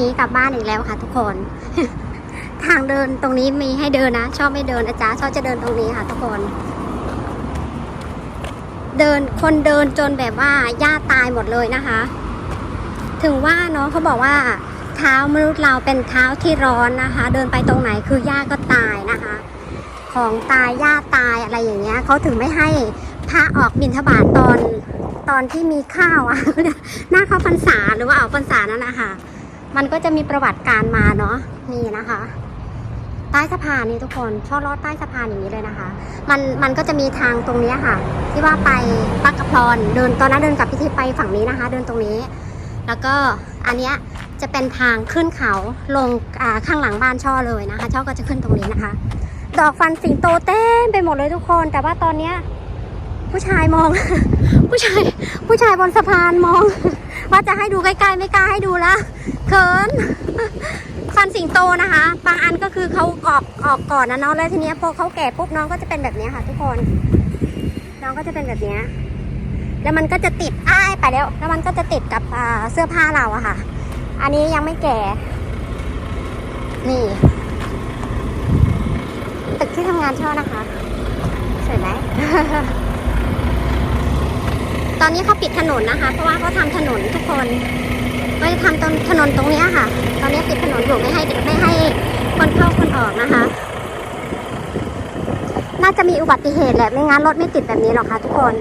นีกลับบ้านอีกแล้วค่ะทุกคน ทางเดินตรงนี้มีให้เดินนะ ชอบไม่เดินอาจารย์ชอบจะเดินตรงนี้ค่ะทุกคน เดินคนเดินจนแบบว่าหญ้าตายหมดเลยนะคะ ถึงว่าเนาะเขาบอกว่า เท้ามนุษย์เราเป็นเท้าที่ร้อนนะคะ เดินไปตรงไหนคือหญ้าก็ตายนะคะ ของตายหญ้าตายอะไรอย่างเงี้ยเขาถึงไม่ให้พระออกบิณฑบาตตอนตอนที่มีข้าวอะหน้าเข้าพรรษาหรือว่าออกพรรษานั่นนะคะ มันก็จะมีประวัติการมาเนาะนี่นะคะ ใต้สะพานนี่ทุกคนช่อลอดใต้สะพานอย่างนี้เลยนะคะ มันมันก็จะมีทางตรงนี้ค่ะ ที่ว่าไปปักกระพรเดินตอนนั้นเดินกับพิธีไปฝั่งนี้นะคะ เดินตรงนี้ แล้วก็อันเนี้ยจะเป็นทางขึ้นเขาลงข้างหลังบ้านช่อเลยนะคะช่อก็จะขึ้นตรงนี้นะคะ ดอกฟันสิงโตเต็มไปหมดเลยทุกคน แต่ว่าตอนเนี้ยผู้ชายมอง ผู้ชายผู้ชายบนสะพานมอง ว่าจะให้ดูใกล้ๆไม่กล้าให้ดูละเขินฟันสิงโตนะคะ บางอันก็คือเขาออกออกก่อนนะเนาะแล้วทีนี้พอเขาแก่ปุ๊บน้องก็จะเป็นแบบนี้ค่ะ ทุกคน น้องก็จะเป็นแบบนี้แล้วมันก็จะติดอ้ายไปแล้ว แล้วมันก็จะติดกับเสื้อผ้าเราอะค่ะ อันนี้ยังไม่แก่ นี่ตึกที่ทำงานช่อนะคะสวยไหม ตอนนี้เขาปิดถนนนะคะ เพราะว่าเขาทำถนนทุกคนก็จะทำตรงถนนตรงนี้ค่ะ ตอนนี้ปิดถนนอยู่ไม่ให้ไม่ให้คนเข้าคนออกนะคะ น่าจะมีอุบัติเหตุแหละไม่งั้นรถไม่ติดแบบนี้หรอกค่ะทุกคน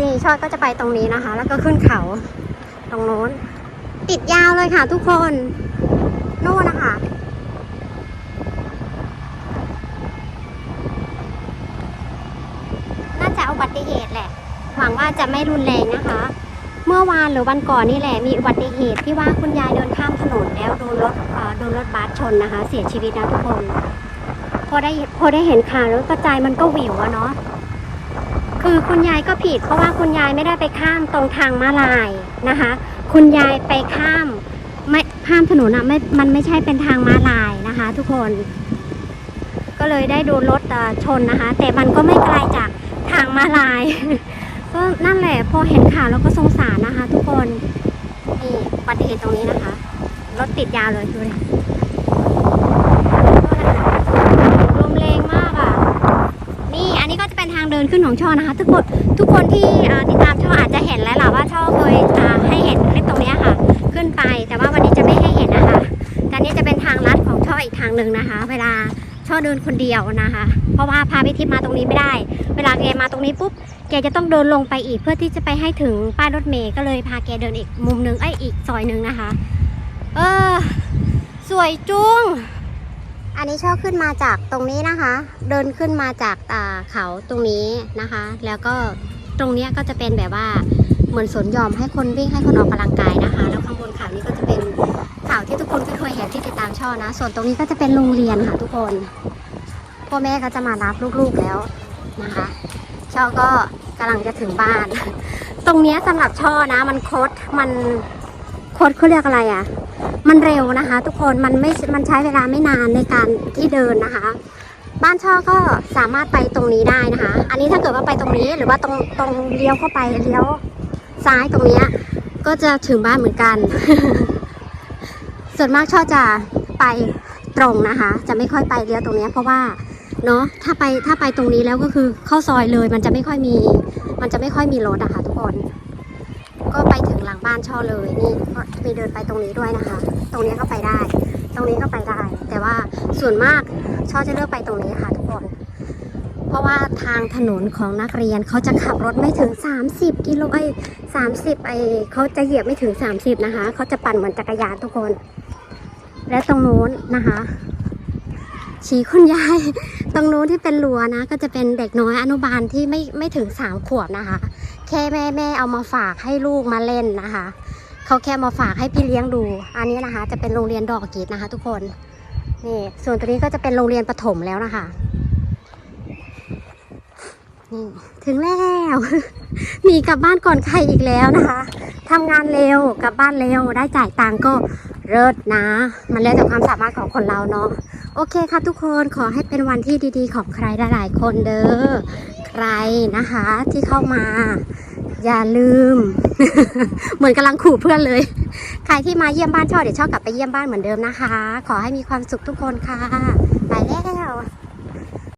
ดีชอยก็จะไปตรงนี้นะคะ แล้วก็ขึ้นเขาตรงโน้น ติดยาวเลยค่ะทุกคนโน่นนะคะ น่าจะ อุบัติเหตุแหละ หวังว่าจะไม่รุนแรงนะคะ เมื่อวานหรือวันก่อนนี่แหละมีอุบัติเหตุที่ว่าคุณยายเดินข้ามถนนแล้วโดนรถโดนรถบัสชนนะคะ เสียชีวิตนะทุกคน พอได้พอได้เห็นข่าวแล้วก็ใจมันก็หวิวอะเนาะคือคุณยายก็ผิด เพราะว่าคุณยายไม่ได้ไปข้ามตรงทางม้าลายนะคะ คุณยายไปข้ามไม่ข้ามถนนอะไม่มันไม่ใช่เป็นทางม้าลายนะคะ ทุกคน ก็เลยได้โดนรถชนนะคะ แต่มันก็ไม่ไกลจากางมาลาย ก็นั่นแหละพอเห็นข่าวแล้วก็สงสารนะคะ ทุกคนนี่อุบัติเหตุตรงนี้นะคะรถติดยาวเลยดูเลยลมแรงมากอะ นี่อันนี้ก็จะเป็นทางเดินขึ้นของช่อนะคะ ทุกคนทุกคนที่ติดตามช่ออาจจะเห็นแล้วล่ะว่าช่อเคยให้เห็นคลิปตรงนี้ค่ะ ขึ้นไปแต่ว่าวันนี้จะไม่ให้เห็นนะคะแต่อันนี้จะเป็นทางลัดของช่ออีกทางหนึ่งนะคะ เวลา ช่อเดินคนเดียวนะคะ เพราะว่าพาไปทิพย์มาตรงนี้ไม่ได้ เวลาแกมาตรงนี้ปุ๊บแกจะต้องเดินลงไปอีกเพื่อที่จะไปให้ถึงป้ายรถเมย์ก็เลยพาแกเดินอีกมุมหนึงไอ้อีกซอยหนึ่งนะคะ เออ สวยจุ้งอันนี้ช่อขึ้นมาจากตรงนี้นะคะ เดินขึ้นมาจากอ่าเขาตรงนี้นะคะ แล้วก็ตรงเนี้ยก็จะเป็นแบบว่าเหมือนสวนยอมให้คนวิ่งให้คนออกกำลังกายนะคะ แล้วข้างบนเขานี้ก็จะเป็น ที่ทุกคนเคยเห็นที่ติดตามช่อนะ ส่วนตรงนี้ก็จะเป็นโรงเรียนค่ะทุกคนพ่อแม่ก็จะมารับลูกๆแล้วนะคะ ช่อก็กำลังจะถึงบ้าน ตรงเนี้ยสำหรับช่อนะ มันโคดมันโคดเขาเรียกอะไรอะ่ะ มันเร็วนะคะ ทุกคนมันไม่มันใช้เวลาไม่นานในการที่เดินนะคะ บ้านช่อก็สามารถไปตรงนี้ได้นะคะ อันนี้ถ้าเกิดว่าไปตรงนี้หรือว่าตรงตรงเลี้ยวเข้าไปเลี้ยวซ้ายตรงเนี้ยก็จะถึงบ้านเหมือนกัน ส่วนมากช่อจะไปตรงนะคะ จะไม่ค่อยไปเลี้ยวตรงนี้เพราะว่าเนาะถ้าไปถ้าไปตรงนี้แล้วก็คือเข้าซอยเลย มันจะไม่ค่อยมี มันจะไม่ค่อยมีรถอะค่ะทุกคน ก็ไปถึงหลังบ้านช่อเลยนี่ก็มีเดินไปตรงนี้ด้วยนะคะ ตรงนี้ก็ไปได้ ตรงนี้ก็ไปได้ แต่ว่าส่วนมากช่อจะเลือกไปตรงนี้ค่ะทุกคน เพราะว่าทางถนนของนักเรียนเขาจะขับรถไม่ถึง 30 กิโลไอ้30ไอ้เขาจะเหยียบไม่ถึง 30 นะคะ เขาจะปั่นเหมือนจักรยานทุกคน และตรงนู้นนะคะชี้คุณยาย ตรงนู้นที่เป็นรั้วนะ ก็จะเป็นเด็กน้อยอนุบาลที่ไม่ไม่ถึงสามขวบนะคะ แค่แม่แม่เอามาฝากให้ลูกมาเล่นนะคะเขาแค่มาฝากให้พี่เลี้ยงดู อันนี้นะคะ จะเป็นโรงเรียนดอกกีดนะคะ ทุกคนนี่ส่วนตัวนี้ก็จะเป็นโรงเรียนประถมแล้วนะคะ นี่ถึงแล้วหนีกลับบ้านก่อนใครอีกแล้วนะคะทำงานเร็วกลับบ้านเร็วได้จ่ายตังก็เลิศนะ มันแล้วแต่ความสามารถของคนเราเนาะโอเคค่ะทุกคนขอให้เป็นวันที่ดีๆ ของใครหลายๆคนเด้อใครนะคะที่เข้ามา อย่าลืม เหมือนกำลังขู่เพื่อนเลย ใครที่มาเยี่ยมบ้านช่อเดี๋ยวช่อกลับไปเยี่ยมบ้านเหมือนเดิมนะคะ ขอให้มีความสุขทุกคนค่ะ ไปแล้ว